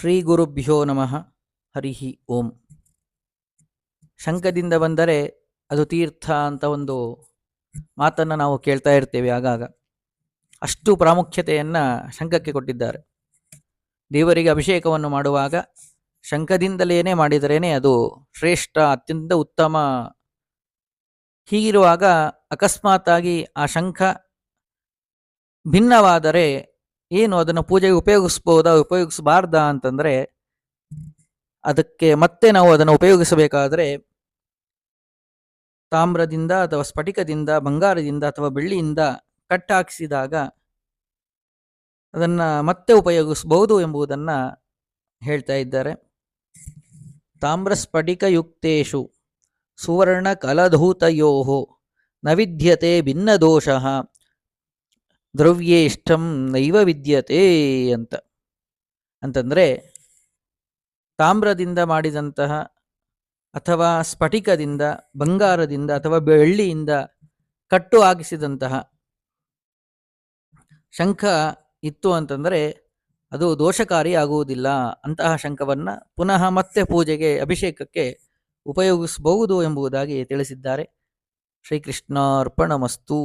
ಶ್ರೀ ಗುರುಭ್ಯೋ ನಮಃ. ಹರಿಹಿ ಓಂ. ಶಂಖದಿಂದ ಬಂದರೆ ಅದು ತೀರ್ಥ ಅಂತ ಒಂದು ಮಾತನ್ನು ನಾವು ಕೇಳ್ತಾ ಇರ್ತೇವೆ ಆಗಾಗ. ಅಷ್ಟು ಪ್ರಾಮುಖ್ಯತೆಯನ್ನು ಶಂಖಕ್ಕೆ ಕೊಟ್ಟಿದ್ದಾರೆ. ದೇವರಿಗೆ ಅಭಿಷೇಕವನ್ನು ಮಾಡುವಾಗ ಶಂಖದಿಂದಲೇನೇ ಮಾಡಿದರೇನೆ ಅದು ಶ್ರೇಷ್ಠ, ಅತ್ಯಂತ ಉತ್ತಮ. ಹೀಗಿರುವಾಗ ಅಕಸ್ಮಾತ್ತಾಗಿ ಆ ಶಂಖ ಭಿನ್ನವಾದರೆ ಏನು ಅದನ್ನು ಪೂಜೆಗೆ ಉಪಯೋಗಿಸ್ಬೋದಾ, ಉಪಯೋಗಿಸಬಾರ್ದಾ ಅಂತಂದರೆ, ಅದಕ್ಕೆ ಮತ್ತೆ ನಾವು ಅದನ್ನು ಉಪಯೋಗಿಸಬೇಕಾದರೆ, ತಾಮ್ರದಿಂದ ಅಥವಾ ಸ್ಫಟಿಕದಿಂದ, ಬಂಗಾರದಿಂದ ಅಥವಾ ಬೆಳ್ಳಿಯಿಂದ ಕಟ್ಟಾಕಿಸಿದಾಗ ಅದನ್ನು ಮತ್ತೆ ಉಪಯೋಗಿಸಬಹುದು ಎಂಬುದನ್ನು ಹೇಳ್ತಾ ಇದ್ದಾರೆ. ತಾಮ್ರ ಸ್ಫಟಿಕಯುಕ್ತೇಷು ಸುವರ್ಣ ಕಲಧೂತಯೋ ನವಿಧ್ಯತೆ ಭಿನ್ನ ವಿದ್ಯತೆ ಭಿನ್ನದೋಷಃ ದ್ರವ್ಯೇಷ್ಟಂ ನೈವ ವಿದ್ಯತೆ ಅಂತ. ಅಂತಂದರೆ ತಾಮ್ರದಿಂದ ಮಾಡಿದಂತಹ ಅಥವಾ ಸ್ಫಟಿಕದಿಂದ, ಬಂಗಾರದಿಂದ ಅಥವಾ ಬೆಳ್ಳಿಯಿಂದ ಕಟ್ಟು ಹಾಕಿಸಿದಂತಹ ಶಂಖ ಇತ್ತು ಅಂತಂದರೆ ಅದು ದೋಷಕಾರಿ ಆಗುವುದಿಲ್ಲ. ಅಂತಹ ಶಂಖವನ್ನು ಪುನಃ ಮತ್ತೆ ಪೂಜೆಗೆ, ಅಭಿಷೇಕಕ್ಕೆ ಉಪಯೋಗಿಸಬಹುದು ಎಂಬುದಾಗಿ ತಿಳಿಸಿದ್ದಾರೆ ಶ್ರೀಕೃಷ್ಣಾರ್ಪಣಮಸ್ತು.